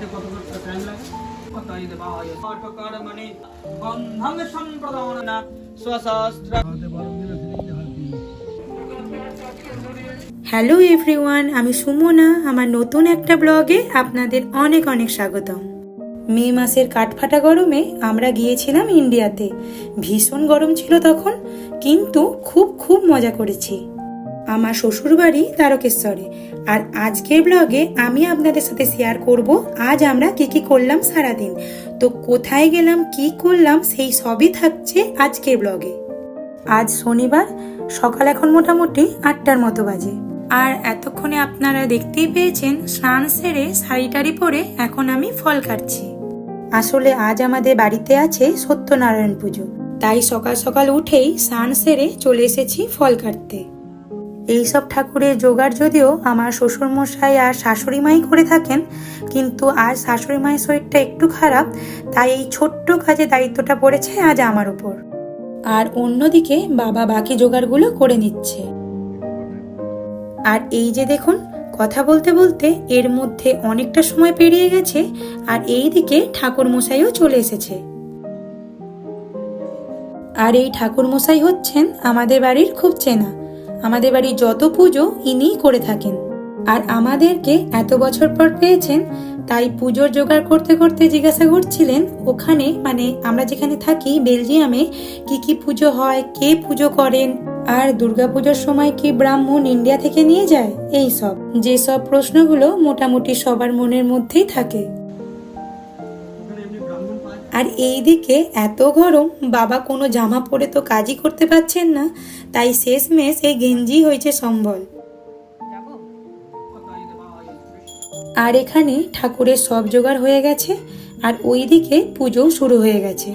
যেতে টাইম লাগে? পাঠকর্মণি বন্ধং সম্প্রদান hello everyone আমি সুমনা। আমার নতুন একটা ব্লগে আপনাদের অনেক অনেক স্বাগতম। মে মাসের কাঠফাটা গরমে আমরা গিয়েছিলাম ইন্ডিয়াতে। ভীষণ গরম ছিল তখন, কিন্তু খুব খুব মজা করেছি। আমার শ্বশুরবাড়ি তারকেশ্বরে। আর আজকের ব্লগে আমি আপনাদের সাথে শেয়ার করব আজ আমরা কি কি করলাম সারাদিন। তো কোথায় গেলাম, কি করলাম, সেই সবই থাকছে আজকের ব্লগে আজ শনিবার, সকাল এখন মোটামুটি আটটার মতো বাজে। আর এতক্ষণে আপনারা দেখতেই পেয়েছেন, স্নান সেরে শাড়ি পরে এখন আমি ফল কাটছি। আসলে আজ আমাদের বাড়িতে আছে সত্যনারায়ণ পুজো। তাই সকাল সকাল উঠেই স্নান সেরে চলে এসেছি ফল কাটতে। এইসব ঠাকুরের জোগাড় যদিও আমার শ্বশুর মশাই আর শাশুড়ি মাই করে থাকেন, কিন্তু আজ শাশুড়ি মায়ের শরীরটা একটু খারাপ, তাই এই ছোট্ট কাজে দায়িত্বটা পড়েছে আজ আমার উপর। আর অন্যদিকে বাবা বাকি জোগাড়গুলো করে নিচ্ছে। আর এই যে দেখুন, কথা বলতে বলতে এর মধ্যে অনেকটা সময় পেরিয়ে গেছে, আর এই দিকে ঠাকুর মশাইও চলে এসেছে। আর এই ঠাকুর মশাই হচ্ছেন আমাদের বাড়ির খুব চেনা। আমাদের বাড়ির যত পুজো ইনিই করে থাকেন। আর আমাদেরকে এত বছর পর পেয়েছেন, তাই পুজোর জোগাড় করতে করতে জিজ্ঞাসা করছিলেন, ওখানে মানে আমরা যেখানে থাকি, বেলজিয়ামে কি কি পুজো হয়, কে পুজো করেন, আর দুর্গাপুজোর সময় কি ব্রাহ্মণ ইন্ডিয়া থেকে নিয়ে যায়? এই সব। যেসব প্রশ্নগুলো মোটামুটি সবার মনের মধ্যেই থাকে। ব্রাহ্মণ এই দিকে এত গরম, বাবা কোনো জামা পরে তো কাজই করতে পারছেন না। তাই শেষমেশ এই গেঞ্জি হয়েছে সম্বল। আর এখানে ঠাকুরের সব জোগাড় হয়ে গেছে, আর ওই দিকে পুজোও শুরু হয়ে গেছে।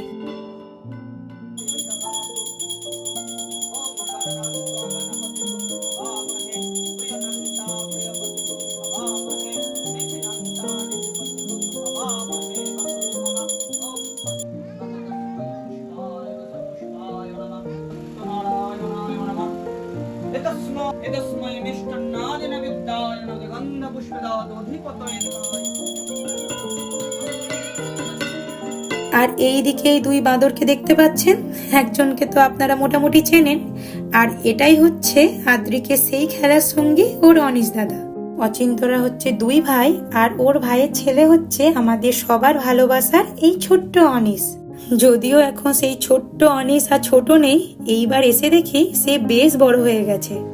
আর এই দিকে এই দুই বাঁদরকে দেখতে পাচ্ছেন? একজনকে তো আপনারা মোটামুটি চেনেন। আর এটাই হচ্ছে আদ্রিকে সেই খেলার সঙ্গী ওর অনিশ দাদা। অচিন্তরা হচ্ছে দুই ভাই, আর ওর ভাইয়ের ছেলে হচ্ছে আমাদের সবার ভালোবাসার এই ছোট্ট অনিশ যদিও এখন সেই ছোট্ট অনিস আর ছোট নেই, এইবার এসে দেখি সে বেশ বড় হয়ে গেছে।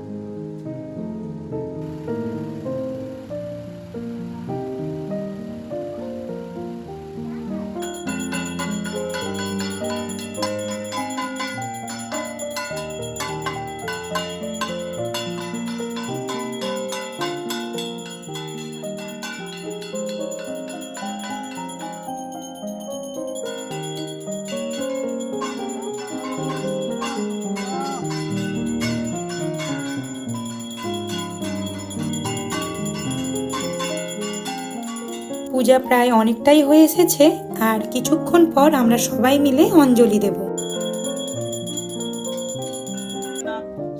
পূজা প্রায় অনেকটাই হয়ে এসেছে আর কিছুক্ষণ পর আমরা সবাই মিলে অঞ্জলি দেব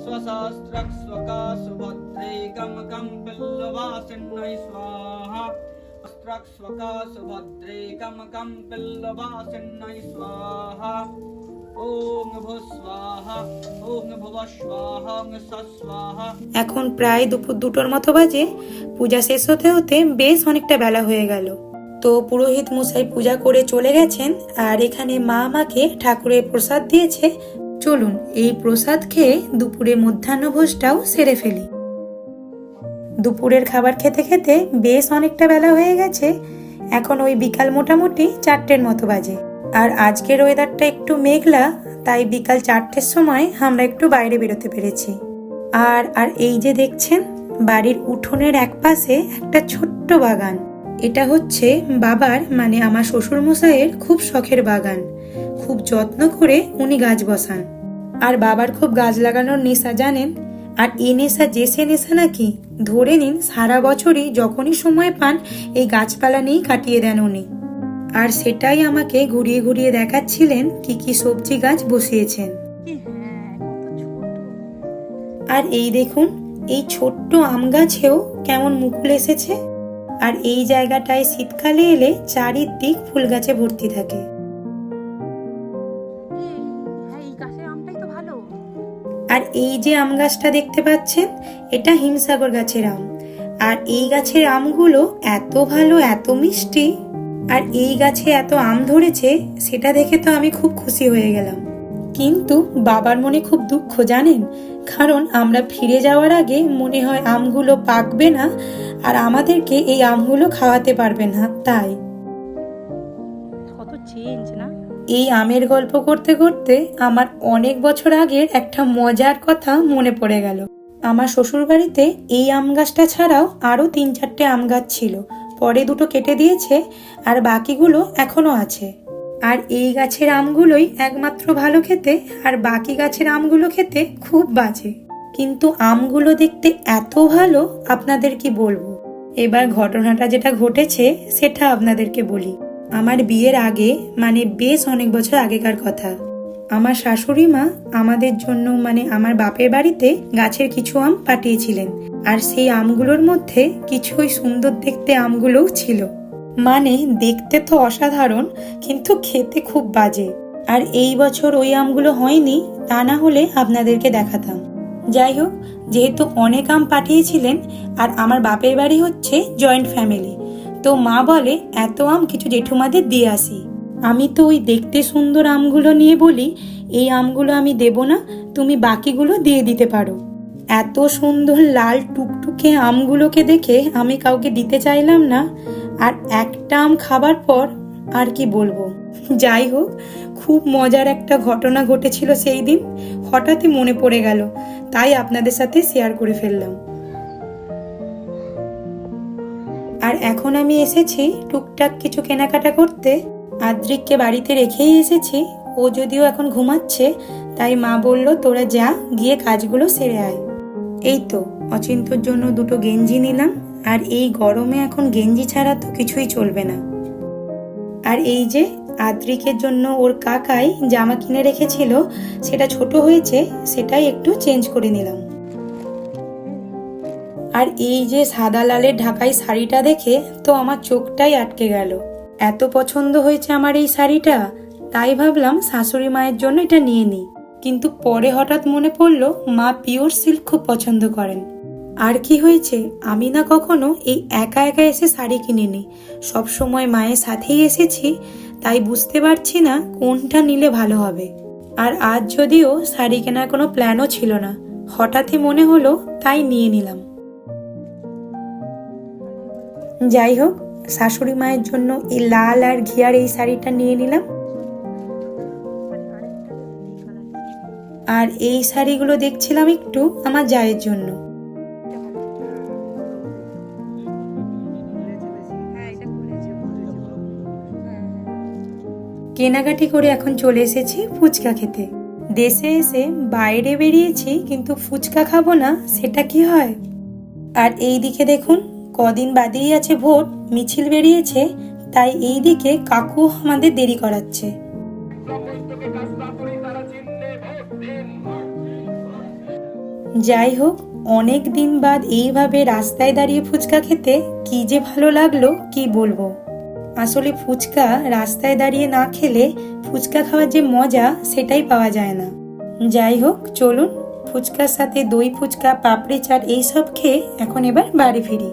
स्वशास्त्रस्वकासुभद्रैकं कम्पिल्लवासिन्नै स्वाहा अस्त्रक्स्वकासुभद्रैकं कम्पिल्लवासिन्नै स्वाहा এখন প্রায় দুপুর দুটোর মতো বাজে। পূজা শেষ হতে হতে বেশ অনেকটা বেলা হয়ে গেল। তো পুরোহিত মশাই পূজা করে চলে গেছেন আর এখানে মা আমাকে ঠাকুরের প্রসাদ দিয়েছে। চলুন, এই প্রসাদ খেয়ে দুপুরে মধ্যাহ্নভোজটাও সেরে ফেলি। দুপুরের খাবার খেতে খেতে বেশ অনেকটা বেলা হয়ে গেছে। এখন ওই বিকাল মোটামুটি চারটের মতো বাজে। আর আজকের ওয়েদারটা একটু মেঘলা তাই বিকাল চারটের সময় আমরা একটু বাইরে বেরোতে পেরেছি। আর আর এই যে দেখছেন, বাড়ির উঠোনের এক পাশে একটা ছোট্ট বাগান। এটা হচ্ছে বাবার মানে আমার শ্বশুর মশাইয়ের খুব শখের বাগান। খুব যত্ন করে উনি গাছ বসান। আর বাবার খুব গাছ লাগানোর নেশা জানেন? আর এ নেশা, যে সে নেশা নাকি, ধরে নিন সারা বছরই যখনই সময় পান এই গাছপালা নিয়েই কাটিয়ে দেন উনি। আর সেটাই আমাকে ঘুরিয়ে ঘুরিয়ে দেখাচ্ছিলেন কি কি সবজি গাছ বসিয়েছেন। আর এই দেখুন এই ছোট্ট আম গাছেও কেমন মুকুল এসেছে। আর এই জায়গাটায় শীতকালে এলে চারিদিক ফুল গাছে ভর্তি থাকে। হ্যাঁ আর এই যে আম গাছটা দেখতে পাচ্ছেন এটা হিমসাগর গাছের আম। আর এই গাছের আমগুলো এত ভালো এত মিষ্টি। আর এই গাছে এত আম ধরেছে সেটা দেখে তো আমি খুব খুশি হয়ে গেলাম। কিন্তু বাবার মনে খুব দুঃখ জানেন? কারণ আমরা ফিরে যাওয়ার আগে মনে হয় আমগুলো পাকবে না আর আমাদেরকে এই আমগুলো খাওয়াতে পারবে না তাই। কত চেঞ্জ না? এই আমের গল্প করতে করতে আমার অনেক বছর আগের একটা মজার কথা মনে পড়ে গেল। আমার শ্বশুরবাড়িতে এই আম গাছটা ছাড়াও আরও তিন চারটে আম গাছ ছিল। পরে দুটো কেটে দিয়েছে, আর বাকিগুলো এখনও আছে। আর এই গাছের আমগুলোই একমাত্র ভালো খেতে, আর বাকি গাছের আমগুলো খেতে খুব বাজে। কিন্তু আমগুলো দেখতে এত ভালো, আপনাদের কি বলব? এবার ঘটনাটা যেটা ঘটেছে, সেটা আপনাদেরকে বলি। আমার বিয়ের আগে মানে বেশ অনেক বছর আগেকার কথা। আমার শাশুড়ি মা আমাদের জন্য মানে আমার বাপের বাড়িতে গাছের কিছু আম পাঠিয়েছিলেন। আর সেই আমগুলোর মধ্যে কিছু ওই সুন্দর দেখতে আমগুলোও ছিল। মানে দেখতে তো অসাধারণ, কিন্তু খেতে খুব বাজে। আর এই বছর ওই আমগুলো হয়নি, তা না হলে আপনাদেরকে দেখাতাম। যাই হোক, যেহেতু অনেক আম পাঠিয়েছিলেন, আর আমার বাপের বাড়ি হচ্ছে জয়েন্ট ফ্যামিলি, তো মা বলে, এত আম কিছু জেঠুমাদের দিয়ে আসি। আমি তো ওই দেখতে সুন্দর আমগুলো নিয়ে বলি, এই আমগুলো আমি দেব না, তুমি বাকিগুলো দিয়ে দিতে পারো। এত সুন্দর লাল টুকটুকে আমগুলোকে দেখে আমি কাউকে দিতে চাইলাম না। আর একটা আম খাবার পর আর কি বলব? যাই হোক, খুব মজার একটা ঘটনা ঘটেছিল সেই দিন। হঠাৎই মনে পড়ে গেল, তাই আপনাদের সাথে শেয়ার করে ফেললাম। আর এখন আমি এসেছি টুকটাক কিছু কেনাকাটা করতে। আদ্রিককে বাড়িতে রেখেই এসেছি, ও যদিও এখন ঘুমাচ্ছে, তাই মা বলল, তোরা যা, গিয়ে কাজগুলো সেরে আয়। এই তো অচিন্তর জন্য দুটো গেঞ্জি নিলাম, আর এই গরমে এখন গেঞ্জি ছাড়া তো কিছুই চলবে না। আর এই যে আদ্রিকের জন্য ওর কাকাই জামা কিনে রেখেছিল, সেটা ছোট হয়েছে, সেটাই একটু চেঞ্জ করে নিলাম। আর এই যে সাদা লালের ঢাকাই শাড়িটা দেখে তো আমার চোখটাই আটকে গেল। এত পছন্দ হয়েছে আমার এই শাড়িটা, তাই ভাবলাম শাশুড়ি মায়ের জন্য এটা নিয়ে নিই। কিন্তু পরে হঠাৎ মনে পড়ল, মা পিওর সিল্ক খুব পছন্দ করেন। আর কি হয়েছে? আমি না কখনো এই একা একা এসে শাড়ি কিনিনি। সব সময় মায়ের সাথেই এসেছি, তাই বুঝতে পারছি না কোনটা নিলে ভালো হবে। আর আজ যদিও শাড়ি কেনার কোনো প্ল্যানও ছিল না, হঠাৎই মনে হলো তাই নিয়ে নিলাম। যাই হোক, শাশুড়ি মায়ের জন্য এই লাল আর ঘিয়ার এই শাড়িটা নিয়ে নিলাম। আর এই শাড়িগুলো দেখছিলাম একটু আমার জায়ের জন্য। কেনাকাটি করে এখন চলে এসেছি ফুচকা খেতে। দেশে এসে বাইরে বেরিয়েছি, কিন্তু ফুচকা খাব না, সেটা কি হয়? আর এই দিকে দেখুন, কদিন বাদেই আছে ভোট, মিছিল বেরিয়েছে, তাই এই দিকে কাকু আমাদের দেরি করাচ্ছে। যাই হোক, অনেক দিন বাদ এইভাবে রাস্তায় দাঁড়িয়ে ফুচকা খেতে কি যে ভালো লাগল, কি বলব? আসলে ফুচকা রাস্তায় দাঁড়িয়ে না খেলে ফুচকা খাওয়ার যে মজা সেটাই পাওয়া যায় না। যাই হোক, চলুন, ফুচকার সাথে দই ফুচকা, পাপড়ি চাট এইসব খেয়ে এখন এবার বাড়ি ফিরি।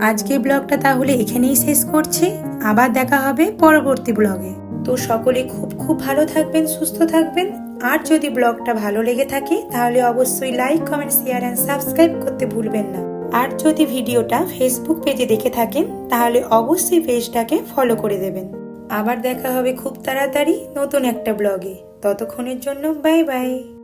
আজকের ব্লগটা তাহলে এখানেই শেষ করছি। আবার দেখা হবে পরবর্তী ব্লগে। তো সকলে খুব খুব ভালো থাকবেন, সুস্থ থাকবেন। আর যদি ব্লগটা ভালো লেগে থাকে, তাহলে অবশ্যই like comment share and subscribe করতে ভুলবেন না। আর যদি ভিডিওটা ফেসবুক পেজে দেখে থাকেন, তাহলে অবশ্যই পেজটাকে ফলো করে দেবেন। আবার দেখা হবে খুব তাড়াতাড়ি নতুন একটা ব্লগে। ততক্ষণের জন্য বাই বাই